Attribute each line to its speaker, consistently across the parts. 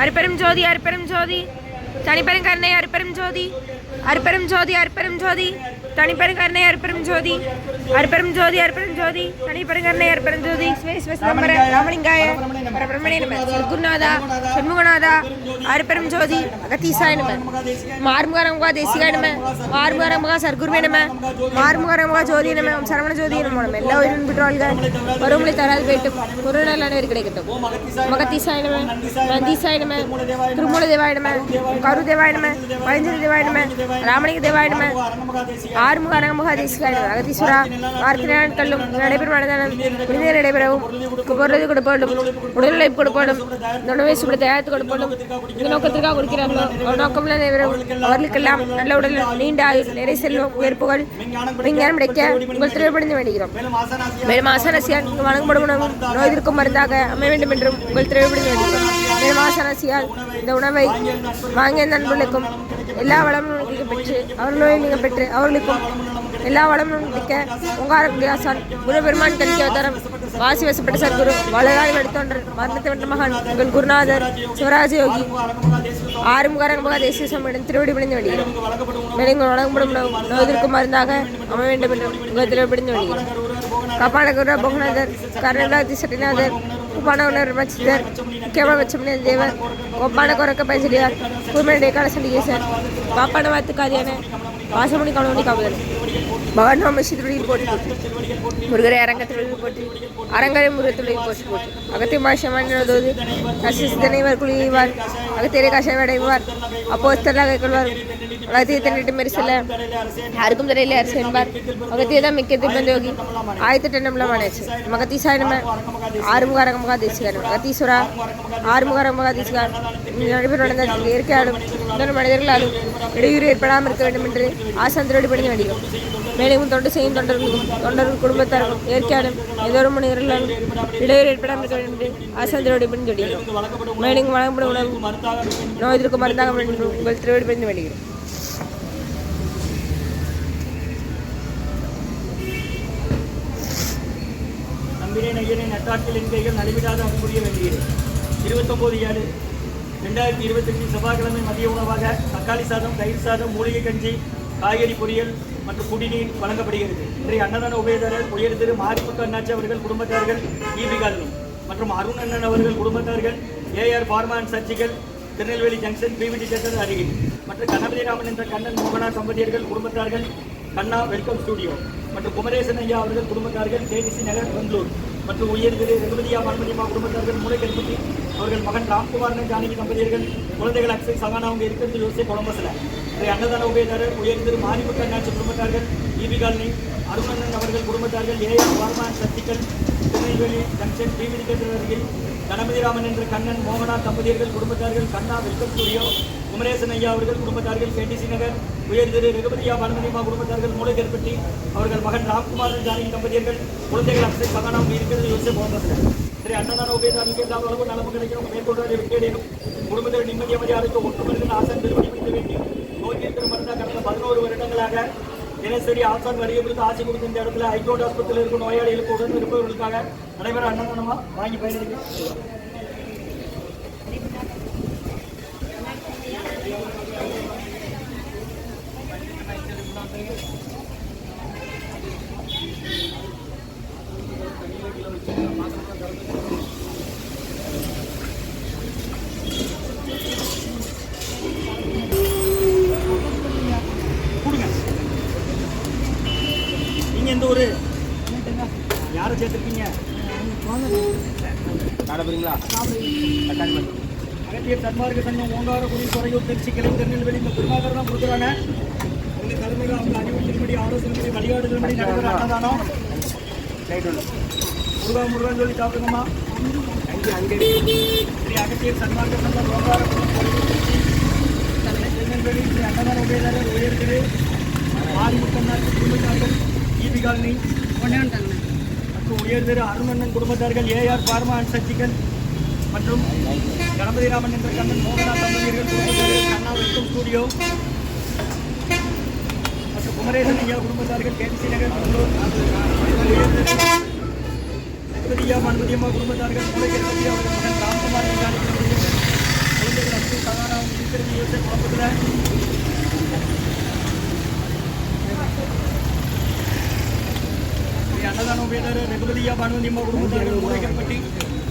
Speaker 1: அருப்பெரும் ஜோதி அருப்பெரும் ஜோதி. தனிப்பெரும் கருணை அருப்பெரும் ஜோதி. அருப்பெரும் ஜோதி அருப்பெரும் ஜோதி. தனிப்பெருங்கருணை கருணை ஜோதி. அருப்பெரும் ஜோதி அருப்பெரும் ஜோதி. தனிப்பெருங்கருணை கருணை ஜோதி. ஸ்வேஸ் ராமலிங்காய. பரபிரமணே நம. சத்குருநாதா சண்முகநாதா அருப்பெரும் ஜோதி அகத்தீசாய நம. மார்முகரமுகா தேசிகாய நம. மார்முகரமுகா சர்க்குருவே நம. மார்முகரமுகா ஜோதி நம. சரவண ஜோதி நம. நம்ம எல்லா உயிரின் பெற்றோர்கள். வருமலை தராது போயிட்டும் குருநல நேர் கிடைக்கட்டும். மகத்தீசாய நம. நந்தீசாய நம. திருமூல தேவாய நம. கரு தேவாய நம. பழஞ்சலி தேவாய நம. ராமலிங்க தேவாய நம. ஆறுமுக அரங்கமுக தேசிகாய நம அகத்தீஸ்வரா கல்லும் நடைபெறும் நடந்தாலும் புனித நடைபெறவும் பொருளது கொடுப்போடும் உடல்நிலை கொடுப்போடும் இந்த உணவை சுட தயாரித்து கொடுப்போடும் இந்த நோக்கத்திற்காக கொடுக்கிறார்களோ ஒரு நோக்கமுள்ள நடைபெறவும் அவர்களுக்கெல்லாம் நல்ல உடல் நீண்ட ஆயுள் நிறை செல்வம் உயர்ப்புகள் விஞ்ஞானம் கிடைக்க உங்கள் திருவிழப்படைந்து வேண்டுகிறோம் மேலும் ஆசானசியால் வழங்கப்படும் உணவு நோய் எதிர்க்கும் மருந்தாக அமைய வேண்டும் என்றும் உங்கள் திருவிழப்படைந்து வேண்டுகிறோம் மேலும் ஆசானசியால் இந்த உணவை வாங்கிய நண்பர்களுக்கும் எல்லா வளமும் பெற்று அவர்களோடு நீங்கள் பெற்று அவர்களுக்கும் எல்லா வளமும் கிடைக்க சார் குரு பெருமான் கலிக்க தரம் வாசி வசப்பட்ட சார் குரு வளராய் எடுத்தோன்றர் மரணத்தை வென்ற மகான் உங்கள் குருநாதர் சிவராஜ யோகி. ஆறுமுகாரன் ஆறுமுகரங்கமாக தேசிய சுவாமியிடம் திருவடி பிடிந்து வேண்டுகிறோம் மேலும் இங்கு வழங்கப்படும் உணவு மருந்தாக அமைய வேண்டும் என்று உங்கள் திருவடி திருவடிந்து வேண்டுகிறோம் கபாலகுரு பொகுநாதர் கருணாதி சட்டிநாதர் உப்பானகுனர் மச்சிதர் முக்கியமான வச்சமணி தேவர் ஒப்பான கொரக்க பஞ்சலியார் கூர்மனுடைய கலசலிகேசர் பாப்பான வாத்துக்காரியான வாசமணி கணவனி காவலர். பகவான் ராமசித்துடைய போட்டி போட்டு முருகரை அரங்கத்துடைய போட்டு அரங்கரை முருகத்துடைய போட்டி போட்டு. அகத்திய பாஷமானதோது அசிஸ்தனைவர் குழிவார் அகத்தியரை கஷாயம் அடைவார் அப்போஸ்தலாக கொள்வார் அகத்திய தன்னிட்டு மெரிசல யாருக்கும் தெரியல அரசு என்பார் அகத்திய தான் மிக்க திபந்தோகி ஆயிரத்தி டென்னம்லாம் மனைச்சு மகத்தீசாய நம்ம ஆறுமுகாரங்க மகாதேசிகார் அகத்தீஸ்வரா ஆறுமுகாரங்க மகாதேசிகார் நடைபெற நடந்த இயற்கையாலும் இன்னொரு மனிதர்களாலும் இடையூறு ஏற்படாமல் இருக்க வேண்டும் என்று ஆசாந்திரோடு பணிந்து வேண்டுகிறோம் மேலும் தொண்டு செய்யும் தொண்டர்களுக்கும் தொண்டர்கள் குடும்பத்தாருக்கும் இயற்கையாலும் ஏதோ மனிதர்களாலும் இடையூறு ஏற்படாமல் இருக்க ஆசாந்திரோடு பணிந்து வேண்டுகிறோம் மேலும் வழங்கப்படும் உணவு நோய் எதிர்க்கும் மருந்தாக உங்கள் திருவடி வேண்டுகிறோம்
Speaker 2: நம்பினேன் ஐயனேன் நலிவிடாத அன்புரிய வேண்டுகிறேன் இருபத்தொம்போது ஏழு ரெண்டாயிரத்தி இருபத்தஞ்சு செவ்வாய்க்கிழமை மதிய உணவாக தக்காளி சாதம் தயிர் சாதம் மூலிகை கஞ்சி காய்கறி பொரியல் மற்றும் குடிநீர் வழங்கப்படுகிறது. இன்றைய அன்னதான உபயதாரர் உயர் திரு மாரிமுத்து அண்ணாச்சி அவர்கள் குடும்பத்தார்கள் ஈபி காலனி மற்றும் அருண் அண்ணன் அவர்கள் குடும்பத்தார்கள் AR pharma and surgical Tirunelveli junction PVT theatre அருகில் மற்றும் கணபதி ராமன் என்ற கண்ணன் மோகனா தம்பதியர்கள் குடும்பத்தார்கள் கண்ணா வெல்கம் ஸ்டுடியோ மற்றும் குமரேசன் ஐயா அவர்கள் குடும்பத்தார்கள் கேடிசி நகர் பெங்களூர். மற்றும் உயர் திரு ரகுபதியா மன்மதிமா குடும்பத்தார்கள் மூளைக்கருப்பட்டி அவர்கள் மகன் ராம்குமாரன் ஜானகி தம்பதியர்கள் குழந்தைகள் அக்ஷய் சகானா அவங்க இருக்கிறது யோசிச்சு கொலம்பஸில் இதை அன்னதான உபயதாரர் உயர் திரு மாரிமுத்து குடும்பத்தார்கள் ஈபி அருணன் அவர்கள் குடும்பத்தார்கள் ஏஆர் வர்மா சக்திகள் திருநெல்வேலி ஜங்ஷன் டிவிடி தேட்டர் அருகில் கணபதிராமன் என்ற கண்ணன் மோகனா தம்பதியர்கள் குடும்பத்தார்கள் கண்ணா வெல்கம் ஸ்டுடியோ குமரேசன் ஐயா அவர்கள் குடும்பத்தார்கள் கேடிசி நகர் உயர் திரு ரகுபதியா மன்மதிமா குடும்பத்தார்கள் மூளைக்கருப்பட்டி அவர்கள் மகன் ராம்குமார் ஜானகி தம்பதியர்கள் குழந்தைகள் அக்ஷய் சகனம் இருக்கிறது யோசிச்சு போன்றார்கள் சரி அன்னதான உபயதாரர்களுக்கு எல்லா அளவு நலமும் கிடைக்கும் மேற்கொண்டு விட்டேனும் குடும்பத்தில் நிம்மதி அமைதியாக ஒற்றுமருக்கு ஆசன் திருமணி முடிக்க வேண்டி நோய் மருந்தா கடந்த பதினோரு வருடங்களாக தினசரி ஆசான் வரியை கொடுத்து ஆட்சி கொடுத்த இந்த இடத்துல ஹைகோர்ட் ஆஸ்பத்திரியில் இருக்கும் நோயாளிகளுக்கு உடன் இருப்பவர்களுக்காக நடைபெற அன்னதானமா வாங்கி பயிரிடுங்க யாரை சேர்த்துருக்கீங்க நடைபெறீங்களா அகத்தியர் தன்மார்க்க சங்கம் ஓங்காரக்குடி குறையூர் திருச்சி கிளை திருநெல்வேலி இந்த குருநாதர் தான் கொடுக்குறாங்க. உங்க தலைமையில் அவங்க அறிவுறுத்தின்படி ஆலோசனைப்படி வழிகாட்டுதல்படி நடைபெற அன்னதானம். முருகா முருகன் சொல்லி சாப்பிடுங்கம்மா. ஸ்ரீ அகத்தியர் சன்மார்க்க சங்கம் ஓங்காரக்குடி குறையூர் திருச்சி திருநெல்வேலி ஸ்ரீ அன்னதான உபயதாரர் உயர்திரு ஆதிமுத்தன்னார் குடும்பத்தார்கள் ஈபி காலனி மற்றும் உயர்திரு அருணண்ணன் குடும்பத்தார்கள் ஏஆர் பார்மா அண்ட் சர்ஜிக்கல் மற்றும் கணபதிராமன் என்ற கண்ணன் மோகனா தம்பதியர்கள் குடும்பத்தார்கள் கண்ணா வெல்கம் ஸ்டூடியோ மற்றும் குமரேசன் ஐயா குடும்பத்தார்கள் கேம்சி நகர் திருப்பதியா மண்பதியம்மா குடும்பத்தார்கள் மூலகிருப்பதி அவர்கள் மகன் ராம்குமார் குழந்தைகள் அப்துல் சதாராவும் குழப்பத்தில் என்றார்கள் சத்யா பானுவந்தி அம்மா குடும்பத்தார்கள் மூளைகள்பட்டி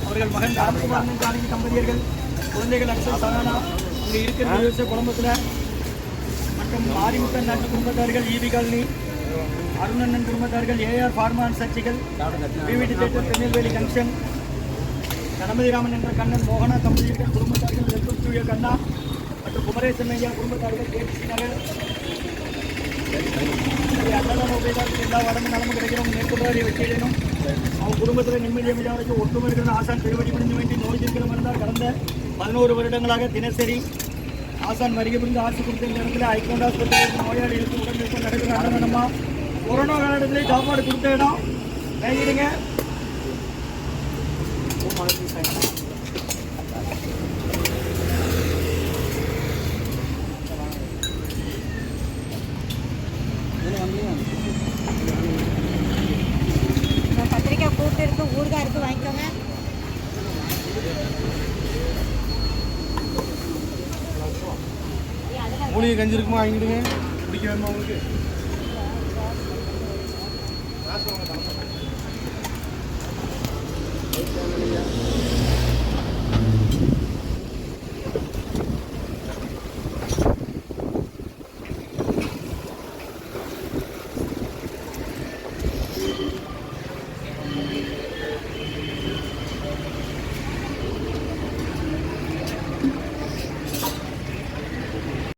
Speaker 2: அவர்கள் மகன் ராம்குமாரன் காலேஜ் தம்பதியர்கள் குழந்தைகள் அக்ஷய் சரணா அங்கே இருக்கிற குடும்பத்தில் மற்றும் மாரிமுத்தன் நாட்டு குடும்பத்தார்கள் ஈவி காலனி அருணண்ணன் குடும்பத்தார்கள் AR pharma and சர்ச்சிகள் PVT theatre Tirunelveli junction Ganapathiraman என்ற கண்ணன் மோகனா தம்பதியர்கள் குடும்பத்தார்கள் வெல்கம் ஸ்டூடியோ கண்ணா மற்றும் குமரேசன் ஐயா குடும்பத்தார்கள் கேடிசி நகர் அண்ணன் உபயோகத்துக்கு எல்லா வளமும் நலமும் கிடைக்கிறவங்க மேற்கொண்டாடி வச்சிடணும் அவங்க குடும்பத்தில் நிம்மதி அமைதியாக வரைக்கும் ஒற்றுமை இருக்கிற ஆசான் திருவடி முடிஞ்சு வேண்டி நோய் தீர்க்கிற மருந்தார் கடந்த பதினோரு வருடங்களாக தினசரி ஆசான் வருகை புரிந்து ஆட்சி கொடுத்த இந்த இடத்துல ஐகோண்ட் ஆஸ்பத்திரியில் நோயாளிகளுக்கு உடனடியாக நடக்கிற அன்னதானமா கொரோனா காலகட்டத்திலே சாப்பாடு கொடுத்த இடம் வாங்கிடுங்க
Speaker 3: இந்த கத்திரிக்காய் கூட்டு இருக்கு ஊறுகாய் இருக்கு வாங்கிக்கோங்க.
Speaker 4: மூலிகை கஞ்சி இருக்குமா? வாங்கிடுங்க. பிடிக்க வேணுமா உங்களுக்கு?
Speaker 3: காசு ஆ